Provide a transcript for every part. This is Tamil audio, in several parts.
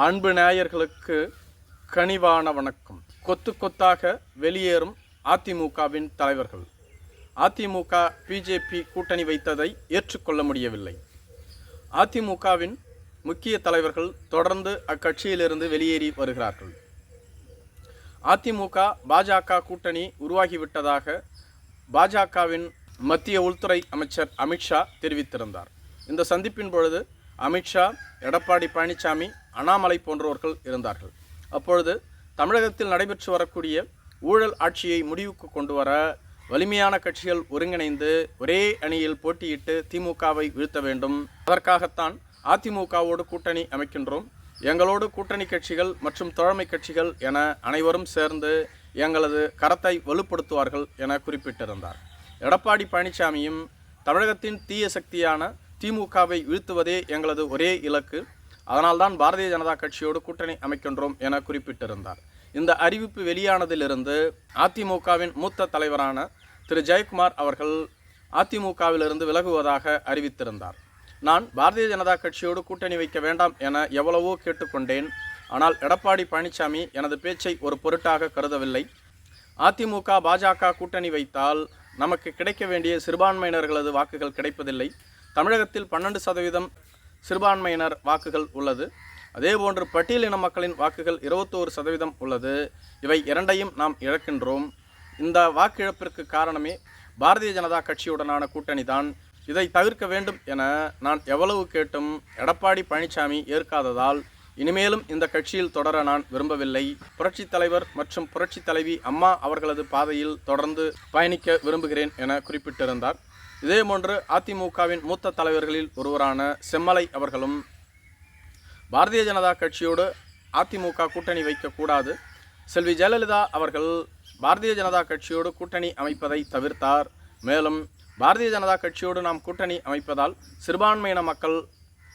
அன்பு நேயர்களுக்கு கனிவான வணக்கம். கொத்து கொத்தாக வெளியேறும் அதிமுகவின் தலைவர்கள். அதிமுக பிஜேபி கூட்டணி வைத்ததை ஏற்றுக்கொள்ள முடியவில்லை. அதிமுகவின் முக்கிய தலைவர்கள் தொடர்ந்து அக்கட்சியிலிருந்து வெளியேறி வருகிறார்கள். அதிமுக பாஜக கூட்டணி உருவாகிவிட்டதாக பாஜகவின் மத்திய உள்துறை அமைச்சர் அமித்ஷா தெரிவித்திருந்தார். இந்த சந்திப்பின் பொழுது அமித்ஷா எடப்பாடி பழனிசாமி அண்ணாமலை போன்றவர்கள் இருந்தார்கள். அப்பொழுது தமிழகத்தில் நடைபெற்று வரக்கூடிய ஊழல் ஆட்சியை முடிவுக்கு கொண்டு வர வலிமையான கட்சிகள் ஒருங்கிணைந்து ஒரே அணியில் போட்டியிட்டு திமுகவை வீழ்த்த வேண்டும். அதற்காகத்தான் அதிமுகவோடு கூட்டணி அமைக்கின்றோம். எங்களோடு கூட்டணி கட்சிகள் மற்றும் தோழமை கட்சிகள் என அனைவரும் சேர்ந்து எங்களது கரத்தை வலுப்படுத்துவார்கள் என குறிப்பிட்டிருந்தார். எடப்பாடி பழனிசாமியும் தமிழகத்தின் தீய சக்தியான திமுகவை வீழ்த்துவதே எங்களது ஒரே இலக்கு. அதனால்தான் பாரதிய ஜனதா கட்சியோடு கூட்டணி அமைக்கின்றோம் என குறிப்பிட்டிருந்தார். இந்த அறிவிப்பு வெளியானதிலிருந்து அதிமுகவின் மூத்த தலைவரான திரு. ஜெயக்குமார் அவர்கள் அதிமுகவிலிருந்து விலகுவதாக அறிவித்திருந்தார். நான் பாரதிய ஜனதா கட்சியோடு கூட்டணி வைக்க வேண்டாம் என எவ்வளவோ கேட்டுக்கொண்டேன். ஆனால் எடப்பாடி பழனிசாமி எனது பேச்சை ஒரு பொருட்டாக கருதவில்லை. அதிமுக பாஜக கூட்டணி வைத்தால் நமக்கு கிடைக்க வேண்டிய சிறுபான்மையினர்களது வாக்குகள் கிடைப்பதில்லை. தமிழகத்தில் பன்னெண்டு சதவீதம் சிறுபான்மையினர் வாக்குகள் உள்ளது. அதேபோன்று பட்டியலின மக்களின் வாக்குகள் இருபத்தோரு சதவீதம் உள்ளது. இவை இரண்டையும் நாம் இழக்கின்றோம். இந்த வாக்கிழப்பிற்கு காரணமே பாரதிய ஜனதா கட்சியுடனான கூட்டணி தான் இதை தவிர்க்க வேண்டும் என நான் எவ்வளவு கேட்டும் எடப்பாடி பழனிசாமி ஏற்காததால் இனிமேலும் இந்த கட்சியில் தொடர நான் விரும்பவில்லை. புரட்சித் தலைவர் மற்றும் புரட்சித் தலைவி அம்மா அவர்களது பாதையில் தொடர்ந்து பயணிக்க விரும்புகிறேன் என குறிப்பிட்டிருந்தார். இதேபோன்று அதிமுகவின் மூத்த தலைவர்களில் ஒருவரான செம்மலை அவர்களும் பாரதிய ஜனதா கட்சியோடு அதிமுக கூட்டணி வைக்கக்கூடாது செல்வி ஜெயலலிதா அவர்கள் பாரதிய ஜனதா கட்சியோடு கூட்டணி அமைப்பதை தவிர்த்தார். மேலும் பாரதிய ஜனதா கட்சியோடு நாம் கூட்டணி அமைப்பதால் சிறுபான்மையின மக்கள்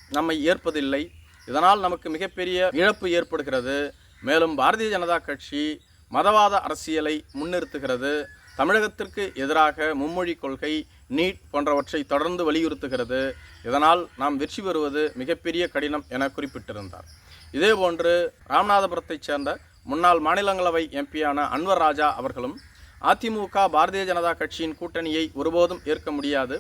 நம்மை ஏற்பதில்லை. இதனால் நமக்கு மிகப்பெரிய இழப்பு ஏற்படுகிறது. மேலும் பாரதிய ஜனதா கட்சி மதவாத அரசியலை முன்னிறுத்துகிறது. தமிழகத்திற்கு எதிராக மும்மொழி கொள்கை நீட் போன்றவற்றை தொடர்ந்து வலியுறுத்துகிறது. இதனால் நாம் வெற்றி பெறுவது மிகப்பெரிய கடினம் என குறிப்பிட்டிருந்தார். இதேபோன்று ராமநாதபுரத்தைச் சேர்ந்த முன்னாள் மாநிலங்களவை எம்பியான அன்வர் ராஜா அவர்களும் அதிமுக பாரதிய ஜனதா கட்சியின் கூட்டணியை ஒருபோதும் ஏற்க முடியாது.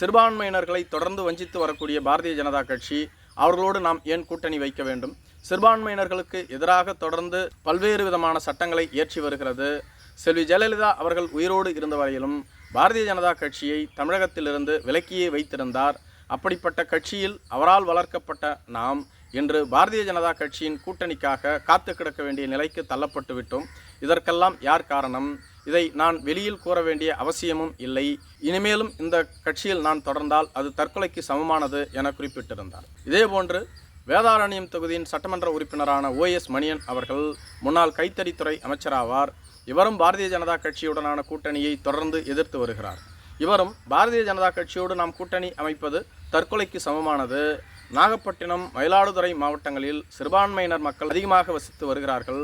சிறுபான்மையினர்களை தொடர்ந்து வஞ்சித்து வரக்கூடிய பாரதிய ஜனதா கட்சி அவர்களோடு நாம் ஏன் கூட்டணி வைக்க வேண்டும்? சிறுபான்மையினர்களுக்கு எதிராக தொடர்ந்து பல்வேறு விதமான சட்டங்களை இயற்றி வருகிறது. செல்வி ஜெயலலிதா அவர்கள் உயிரோடு இருந்த வரையிலும் பாரதிய ஜனதா கட்சியை தமிழகத்திலிருந்து விலக்கியே வைத்திருந்தார். அப்படிப்பட்ட கட்சியில் அவரால் வளர்க்கப்பட்ட நாம் இன்று பாரதிய ஜனதா கட்சியின் கூட்டணிக்காக காத்து கிடக்க வேண்டிய நிலைக்கு தள்ளப்பட்டு விட்டோம். இதற்கெல்லாம் யார் காரணம்? இதை நான் வெளியில் கூற வேண்டிய அவசியமும் இல்லை. இனிமேலும் இந்த கட்சியில் நான் தொடர்ந்தால் அது தற்கொலைக்கு சமமானது என குறிப்பிட்டிருந்தார். இதேபோன்று வேதாரண்யம் தொகுதியின் சட்டமன்ற உறுப்பினரான ஓஎஸ் மணியன் அவர்கள் முன்னாள் கைத்தறித்துறை அமைச்சராவார். இவரும் பாரதிய ஜனதா கட்சியுடனான கூட்டணியை தொடர்ந்து எதிர்த்து வருகிறார். இவரும் பாரதிய ஜனதா கட்சியோடு நாம் கூட்டணி அமைப்பது தற்கொலைக்கு சமமானது. நாகப்பட்டினம் மயிலாடுதுறை மாவட்டங்களில் சிறுபான்மையினர் மக்கள் அதிகமாக வசித்து வருகிறார்கள்.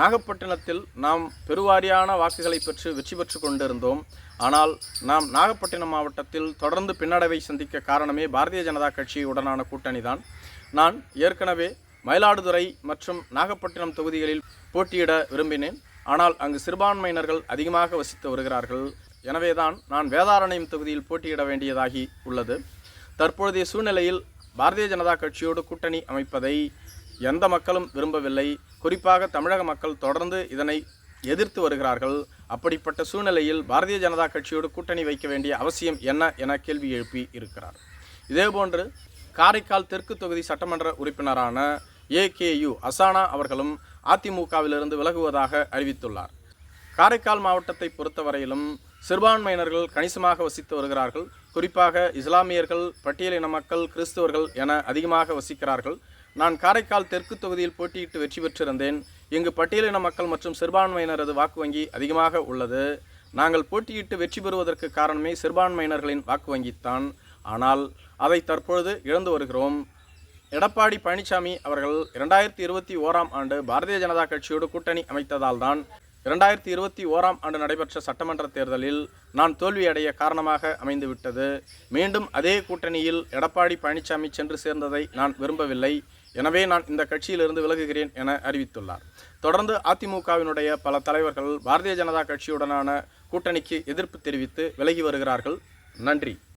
நாகப்பட்டினத்தில் நாம் பெருவாரியான வாக்குகளை பெற்று வெற்றி பெற்று கொண்டிருந்தோம். ஆனால் நாம் நாகப்பட்டினம் மாவட்டத்தில் தொடர்ந்து பின்னடைவை சந்திக்க காரணமே பாரதிய ஜனதா கட்சியுடனான கூட்டணி தான் நான் ஏற்கனவே மயிலாடுதுறை மற்றும் நாகப்பட்டினம் தொகுதிகளில் போட்டியிட விரும்பினேன். ஆனால் அங்கு சிறுபான்மையினர்கள் அதிகமாக வசித்து வருகிறார்கள். எனவேதான் நான் வேதாரண்யம் தொகுதியில் போட்டியிட வேண்டியதாகி உள்ளது. தற்பொழுதைய சூழ்நிலையில் பாரதிய ஜனதா கட்சியோடு கூட்டணி அமைப்பதை எந்த மக்களும் விரும்பவில்லை. குறிப்பாக தமிழக மக்கள் தொடர்ந்து இதனை எதிர்த்து வருகிறார்கள். அப்படிப்பட்ட சூழ்நிலையில் பாரதிய ஜனதா கட்சியோடு கூட்டணி வைக்க வேண்டிய அவசியம் என்ன என கேள்வி எழுப்பி இருக்கிறார். இதேபோன்று காரைக்கால் தெற்கு தொகுதி சட்டமன்ற உறுப்பினரான ஏகேயு அசானா அவர்களும் அதிமுகவிலிருந்து விலகுவதாக அறிவித்துள்ளார். காரைக்கால் மாவட்டத்தை பொறுத்தவரையிலும் சிறுபான்மையினர்கள் கணிசமாக வசித்து வருகிறார்கள். குறிப்பாக இஸ்லாமியர்கள் பட்டியலின மக்கள் கிறிஸ்தவர்கள் என அதிகமாக வசிக்கிறார்கள். நான் காரைக்கால் தெற்கு தொகுதியில் போட்டியிட்டு வெற்றி பெற்றிருந்தேன். இங்கு பட்டியலின மக்கள் மற்றும் சிறுபான்மையினரது வாக்கு வங்கி அதிகமாக உள்ளது. நாங்கள் போட்டியிட்டு வெற்றி பெறுவதற்கு காரணமே சிறுபான்மையினர்களின் வாக்கு வங்கித்தான் ஆனால் அதை தற்பொழுது இழந்து வருகிறோம். எடப்பாடி பழனிசாமி அவர்கள் இரண்டாயிரத்தி இருபத்தி ஓராம் ஆண்டு பாரதிய ஜனதா கட்சியோடு கூட்டணி அமைத்ததால் தான் இரண்டாயிரத்தி இருபத்தி ஓராம் ஆண்டு நடைபெற்ற சட்டமன்ற தேர்தலில் நான் தோல்வியடைய காரணமாக அமைந்துவிட்டது மீண்டும் அதே கூட்டணியில் எடப்பாடி பழனிசாமி சென்று சேர்ந்ததை நான் விரும்பவில்லை. எனவே நான் இந்த கட்சியிலிருந்து விலகுகிறேன் என அறிவித்துள்ளார். தொடர்ந்து அதிமுகவினுடைய பல தலைவர்கள் பாரதிய ஜனதா கட்சியுடனான கூட்டணிக்கு எதிர்ப்பு தெரிவித்து விலகி வருகிறார்கள். நன்றி.